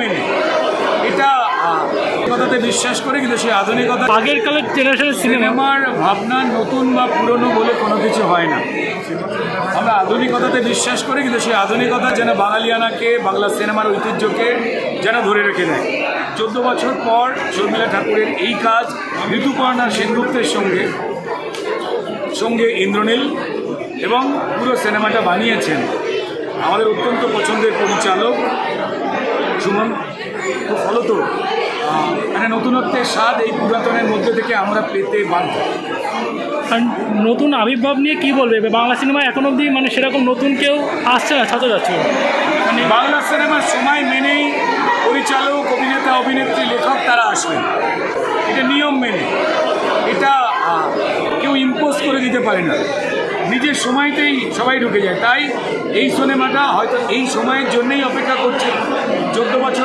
মেনে। এটা কথাতে বিশ্বাস করে কিন্তু সেই আধুনিকতা আগের কালের জেনারেশনের সিনেমার ভাবনা নতুন বা পুরনো বলে কোনো কিছু হয় না। আমরা আধুনিকতাতে বিশ্বাস করি কিন্তু সেই আধুনিকতা যেন বাঙালিয়ানাকে বাংলা সিনেমার ঐতিহ্যকে যেন ধরে রেখে দেয়। চোদ্দ বছর পর শর্মিলা ঠাকুরের এই কাজ ঋতুপর্ণা সেনগুপ্তের সঙ্গে। সঙ্গে ইন্দ্রনীল এবং পুরো সিনেমাটা বানিয়েছেন। আমাদের অত্যন্ত পছন্দের পরিচালক সুমন। তো ফলত মানে নতুনত্বের স্বাদ এই পুরাতনের মধ্যে থেকে আমরা পেতে বাধ্য। আর নতুন আবির্ভাব নিয়ে কি বলবে? বাংলা সিনেমা এখন অবধি মানে সেরকম নতুন কেউ আসছে না ছাত্র যাচ্ছে। মানে বাংলা সিনেমার সময় মেনেই পরিচালক অভিনেতা অভিনেত্রী লেখক তারা আসবেন এটা নিয়ম মেনে। এটা কেউ ইম্পোজ করে দিতে পারে না। নিজের সময়তেই সবাই ঢুকে যায়। তাই এই সিনেমাটা হয়তো এই সময়ের জন্যেই অপেক্ষা করছে। চোদ্দ বছর